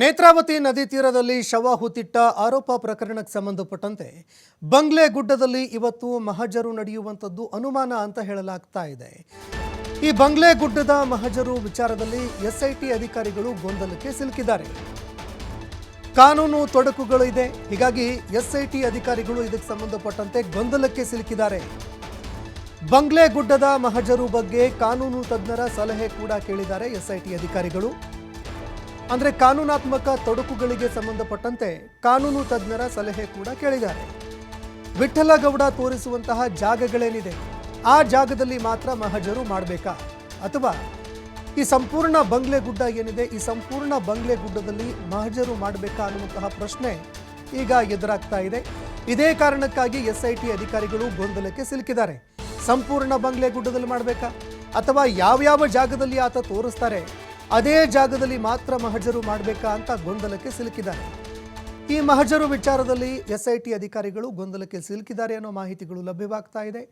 ನೇತ್ರಾವತಿ ನದಿ ತೀರದಲ್ಲಿ ಶವ ಹೂತಿಟ್ಟ ಆರೋಪ ಪ್ರಕರಣಕ್ಕೆ ಸಂಬಂಧಪಟ್ಟಂತೆ ಬಂಗ್ಲೆ ಗುಡ್ಡದಲ್ಲಿ ಇವತ್ತು ಮಹಜರು ನಡೆಯುವಂಥದ್ದು ಅನುಮಾನ ಅಂತ ಹೇಳಲಾಗ್ತಾ ಇದೆ. ಈ ಬಂಗ್ಲೆ ಗುಡ್ಡದ ಮಹಜರು ವಿಚಾರದಲ್ಲಿ ಎಸ್ಐಟಿ ಅಧಿಕಾರಿಗಳು ಗೊಂದಲಕ್ಕೆ ಸಿಲುಕಿದ್ದಾರೆ. ಕಾನೂನು ತೊಡಕುಗಳು ಇದೆ. ಹೀಗಾಗಿ ಎಸ್ಐಟಿ ಅಧಿಕಾರಿಗಳು ಇದಕ್ಕೆ ಸಂಬಂಧಪಟ್ಟಂತೆ ಗೊಂದಲಕ್ಕೆ ಸಿಲುಕಿದ್ದಾರೆ. ಬಂಗ್ಲೆ ಗುಡ್ಡದ ಮಹಜರು ಬಗ್ಗೆ ಕಾನೂನು ತಜ್ಞರ ಸಲಹೆ ಕೂಡ ಕೇಳಿದ್ದಾರೆ ಎಸ್ಐಟಿ ಅಧಿಕಾರಿಗಳು. ಅಂದ್ರೆ ಕಾನೂನಾತ್ಮಕ ತೊಡಕುಗಳಿಗೆ ಸಂಬಂಧಪಟ್ಟಂತೆ ಕಾನೂನು ತಜ್ಞರ ಸಲಹೆ ಕೂಡ ಕೇಳಿದ್ದಾರೆ. ವಿಠ್ಠಲಗೌಡ ತೋರಿಸುವಂತಹ ಜಾಗಗಳೇನಿದೆ? ಆ ಜಾಗದಲ್ಲಿ ಮಾತ್ರ ಮಹಜರು ಮಾಡಬೇಕಾ? ಅಥವಾ ಈ ಸಂಪೂರ್ಣ ಬಂಗ್ಲೆ ಗುಡ್ಡ ಏನಿದೆ? ಈ ಸಂಪೂರ್ಣ ಬಂಗ್ಲೆ ಗುಡ್ಡದಲ್ಲಿ ಮಹಜರು ಮಾಡಬೇಕಾ ಅನ್ನುವಂತಹ ಪ್ರಶ್ನೆ ಈಗ ಎದುರಾಗ್ತಾ ಇದೆ. ಇದೇ ಕಾರಣಕ್ಕಾಗಿ ಎಸ್ಐಟಿ ಅಧಿಕಾರಿಗಳು ಗೊಂದಲಕ್ಕೆ ಸಿಲುಕಿದ್ದಾರೆ. ಸಂಪೂರ್ಣ ಬಂಗ್ಲೆ ಗುಡ್ಡದಲ್ಲಿ ಮಾಡಬೇಕಾ? ಅಥವಾ ಯಾವ್ಯಾವ ಜಾಗದಲ್ಲಿ ಆತ ತೋರಿಸ್ತಾರೆ? ಅದೇ ಜಾಗದಲ್ಲಿ ಮಾತ್ರ ಮಹಜರು ಮಾಡಬೇಕಾ ಅಂತ ಗೊಂದಲಕ್ಕೆ ಸಿಲುಕಿದ್ದಾರೆ. ಈ ಮಹಜರು ವಿಚಾರದಲ್ಲಿ ಎಸ್ಐಟಿ ಅಧಿಕಾರಿಗಳು ಗೊಂದಲಕ್ಕೆ ಸಿಲುಕಿದ್ದಾರೆ ಅನ್ನೋ ಮಾಹಿತಿಗಳು ಲಭ್ಯವಾಗ್ತಾ ಇದೆ.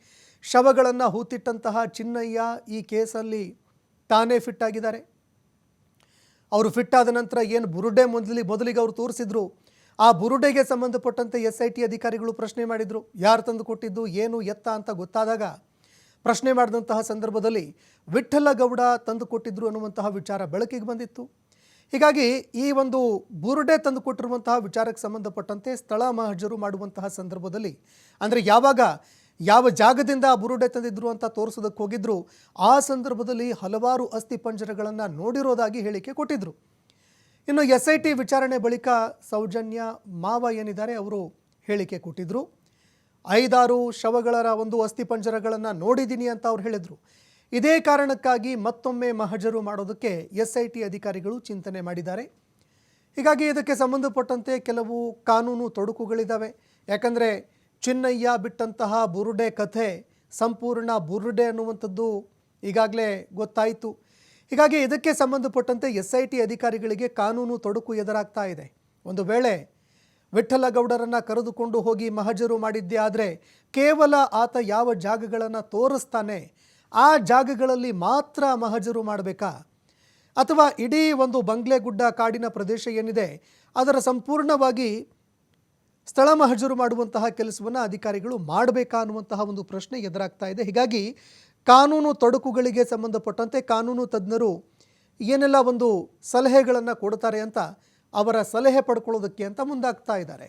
ಶವಗಳನ್ನು ಹೂತಿಟ್ಟಂತಹ ಚಿನ್ನಯ್ಯ ಈ ಕೇಸಲ್ಲಿ ತಾನೇ ಫಿಟ್ ಆಗಿದ್ದಾರೆ. ಅವರು ಫಿಟ್ ಆದ ನಂತರ ಏನು ಬುರುಡೆ ಮೊದಲಿ ಮೊದಲಿಗೆ ಅವರು ತೋರಿಸಿದ್ರು? ಆ ಬುರುಡೆಗೆ ಸಂಬಂಧಪಟ್ಟಂತೆ ಎಸ್ ಐ ಟಿ ಅಧಿಕಾರಿಗಳು ಪ್ರಶ್ನೆ ಮಾಡಿದರು. ಯಾರು ತಂದು ಕೊಟ್ಟಿದ್ದು? ಏನು ಎತ್ತ ಅಂತ ಗೊತ್ತಾದಾಗ ಪ್ರಶ್ನೆ ಮಾಡಿದಂತಹ ಸಂದರ್ಭದಲ್ಲಿ ವಿಠ್ಠಲಗೌಡ ತಂದು ಕೊಟ್ಟಿದ್ರು ಅನ್ನುವಂತಹ ವಿಚಾರ ಬೆಳಕಿಗೆ ಬಂದಿತ್ತು. ಹೀಗಾಗಿ ಈ ಒಂದು ಬುರುಡೆ ತಂದು ಕೊಟ್ಟಿರುವಂತಹ ವಿಚಾರಕ್ಕೆ ಸಂಬಂಧಪಟ್ಟಂತೆ ಸ್ಥಳ ಮಹಜರು ಮಾಡುವಂತಹ ಸಂದರ್ಭದಲ್ಲಿ, ಅಂದರೆ ಯಾವಾಗ ಯಾವ ಜಾಗದಿಂದ ಬುರುಡೆ ತಂದಿದ್ರು ಅಂತ ತೋರಿಸೋದಕ್ಕೆ ಹೋಗಿದ್ರು, ಆ ಸಂದರ್ಭದಲ್ಲಿ ಹಲವಾರು ಅಸ್ಥಿ ಪಂಜರಗಳನ್ನು ನೋಡಿರೋದಾಗಿ ಹೇಳಿಕೆ ಕೊಟ್ಟಿದ್ರು. ಇನ್ನು ಎಸ್ ಐ ಟಿ ವಿಚಾರಣೆ ಬಳಿಕ ಸೌಜನ್ಯ ಮಾವ ಏನಿದ್ದಾರೆ ಅವರು ಹೇಳಿಕೆ ಕೊಟ್ಟಿದ್ರು. ಐದಾರು ಶವಗಳ ಒಂದು ಅಸ್ಥಿಪಂಜರಗಳನ್ನು ನೋಡಿದ್ದೀನಿ ಅಂತ ಅವ್ರು ಹೇಳಿದರು. ಇದೇ ಕಾರಣಕ್ಕಾಗಿ ಮತ್ತೊಮ್ಮೆ ಮಹಜರು ಮಾಡೋದಕ್ಕೆ ಎಸ್ ಐ ಟಿ ಅಧಿಕಾರಿಗಳು ಚಿಂತನೆ ಮಾಡಿದ್ದಾರೆ. ಹೀಗಾಗಿ ಇದಕ್ಕೆ ಸಂಬಂಧಪಟ್ಟಂತೆ ಕೆಲವು ಕಾನೂನು ತೊಡಕುಗಳಿದ್ದಾವೆ ಯಾಕಂದರೆ ಚಿನ್ನಯ್ಯ ಬಿಟ್ಟಂತಹ ಬುರುಡೆ ಕಥೆ, ಸಂಪೂರ್ಣ ಬುರುಡೆ ಅನ್ನುವಂಥದ್ದು ಈಗಾಗಲೇ ಗೊತ್ತಾಯಿತು. ಹೀಗಾಗಿ ಇದಕ್ಕೆ ಸಂಬಂಧಪಟ್ಟಂತೆ ಎಸ್ ಐ ಟಿ ಅಧಿಕಾರಿಗಳಿಗೆ ಕಾನೂನು ತೊಡಕು ಎದುರಾಗ್ತಾ ಇದೆ. ಒಂದು ವೇಳೆ ವಿಠ್ಠಲಗೌಡರನ್ನು ಕರೆದುಕೊಂಡು ಹೋಗಿ ಮಹಜರು ಮಾಡಿದ್ದೆ ಆದರೆ ಕೇವಲ ಆತ ಯಾವ ಜಾಗಗಳನ್ನು ತೋರಿಸ್ತಾನೆ, ಆ ಜಾಗಗಳಲ್ಲಿ ಮಾತ್ರ ಮಹಜರು ಮಾಡಬೇಕಾ? ಅಥವಾ ಇಡೀ ಒಂದು ಬಂಗ್ಲೆಗುಡ್ಡ ಕಾಡಿನ ಪ್ರದೇಶ ಏನಿದೆ, ಅದರ ಸಂಪೂರ್ಣವಾಗಿ ಸ್ಥಳ ಮಹಜರು ಮಾಡುವಂತಹ ಕೆಲಸವನ್ನು ಅಧಿಕಾರಿಗಳು ಮಾಡಬೇಕಾ ಅನ್ನುವಂತಹ ಒಂದು ಪ್ರಶ್ನೆ ಎದುರಾಗ್ತಾ ಇದೆ. ಹೀಗಾಗಿ ಕಾನೂನು ತೊಡಕುಗಳಿಗೆ ಸಂಬಂಧಪಟ್ಟಂತೆ ಕಾನೂನು ತಜ್ಞರು ಏನೆಲ್ಲ ಒಂದು ಸಲಹೆಗಳನ್ನು ಕೊಡ್ತಾರೆ ಅಂತ ಅವರ ಸಲಹೆ ಪಡ್ಕೊಳ್ಳೋದಕ್ಕೆ ಅಂತ ಮುಂದಾಗ್ತಾ ಇದ್ದಾರೆ.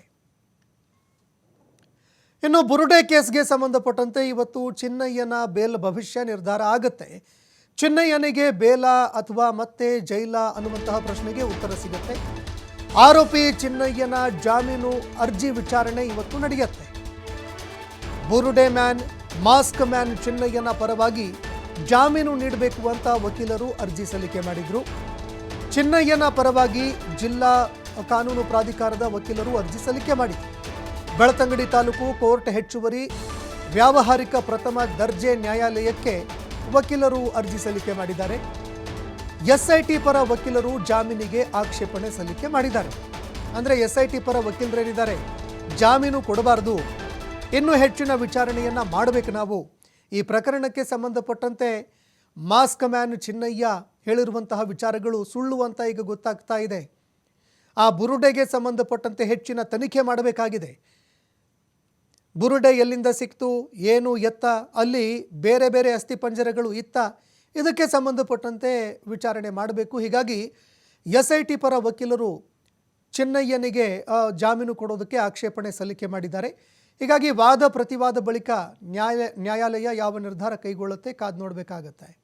ಇನ್ನು ಬುರುಡೆ ಕೇಸ್ಗೆ ಸಂಬಂಧಪಟ್ಟಂತೆ ಇವತ್ತು ಚಿನ್ನಯ್ಯನ ಬೇಲ್ ಭವಿಷ್ಯ ನಿರ್ಧಾರ ಆಗುತ್ತೆ. ಚಿನ್ನಯ್ಯನಿಗೆ ಬೇಲ ಅಥವಾ ಮತ್ತೆ ಜೈಲ ಅನ್ನುವಂತಹ ಪ್ರಶ್ನೆಗೆ ಉತ್ತರ ಸಿಗುತ್ತೆ. ಆರೋಪಿ ಚಿನ್ನಯ್ಯನ ಜಾಮೀನು ಅರ್ಜಿ ವಿಚಾರಣೆ ಇವತ್ತು ನಡೆಯುತ್ತೆ. ಬುರುಡೆ ಮ್ಯಾನ್, ಮಾಸ್ಕ್ ಮ್ಯಾನ್ ಚಿನ್ನಯ್ಯನ ಪರವಾಗಿ ಜಾಮೀನು ನೀಡಬೇಕು ಅಂತ ವಕೀಲರು ಅರ್ಜಿ ಸಲ್ಲಿಕೆ ಮಾಡಿದ್ರು. ಚಿನ್ನಯ್ಯನ ಪರವಾಗಿ ಜಿಲ್ಲಾ ಕಾನೂನು ಪ್ರಾಧಿಕಾರದ ವಕೀಲರು ಅರ್ಜಿ ಸಲ್ಲಿಕೆ ಮಾಡಿದರು ಬೆಳತಂಗಡಿ ತಾಲೂಕು ಕೋರ್ಟ್ ಹೆಚ್ಚುವರಿ ವ್ಯಾವಹಾರಿಕ ಪ್ರಥಮ ದರ್ಜೆ ನ್ಯಾಯಾಲಯಕ್ಕೆ ವಕೀಲರು ಅರ್ಜಿ ಸಲ್ಲಿಕೆ ಮಾಡಿದ್ದಾರೆ. ಎಸ್ಐಟಿ ಪರ ವಕೀಲರು ಜಾಮೀನಿಗೆ ಆಕ್ಷೇಪಣೆ ಸಲ್ಲಿಕೆ ಮಾಡಿದ್ದಾರೆ. ಅಂದರೆ ಎಸ್ಐಟಿ ಪರ ವಕೀಲರೇನಿದ್ದಾರೆ? ಜಾಮೀನು ಕೊಡಬಾರದು. ಇನ್ನೂ ಹೆಚ್ಚಿನ ವಿಚಾರಣೆಯನ್ನು ಮಾಡಬೇಕು ನಾವು. ಈ ಪ್ರಕರಣಕ್ಕೆ ಸಂಬಂಧಪಟ್ಟಂತೆ ಮಾಸ್ಕ್ ಮ್ಯಾನ್ ಚಿನ್ನಯ್ಯ ಹೇಳಿರುವಂತಹ ವಿಚಾರಗಳು ಸುಳ್ಳು ಅಂತ ಈಗ ಗೊತ್ತಾಗ್ತಾ ಇದೆ. ಆ ಬುರುಡೆಗೆ ಸಂಬಂಧಪಟ್ಟಂತೆ ಹೆಚ್ಚಿನ ತನಿಖೆ ಮಾಡಬೇಕಾಗಿದೆ. ಬುರುಡೆ ಎಲ್ಲಿಂದ ಸಿಕ್ತು, ಏನು ಎತ್ತ, ಅಲ್ಲಿ ಬೇರೆ ಬೇರೆ ಅಸ್ಥಿಪಂಜರಗಳು ಇತ್ತ, ಇದಕ್ಕೆ ಸಂಬಂಧಪಟ್ಟಂತೆ ವಿಚಾರಣೆ ಮಾಡಬೇಕು. ಹೀಗಾಗಿ ಎಸ್ ಐ ಟಿ ಪರ ವಕೀಲರು ಚಿನ್ನಯ್ಯನಿಗೆ ಜಾಮೀನು ಕೊಡೋದಕ್ಕೆ ಆಕ್ಷೇಪಣೆ ಸಲ್ಲಿಕೆ ಮಾಡಿದ್ದಾರೆ. ಹೀಗಾಗಿ ವಾದ ಪ್ರತಿವಾದ ಬಳಿಕ ನ್ಯಾಯ, ನ್ಯಾಯಾಲಯ ಯಾವ ನಿರ್ಧಾರ ಕೈಗೊಳ್ಳುತ್ತೆ ಕಾದು ನೋಡಬೇಕಾಗತ್ತೆ.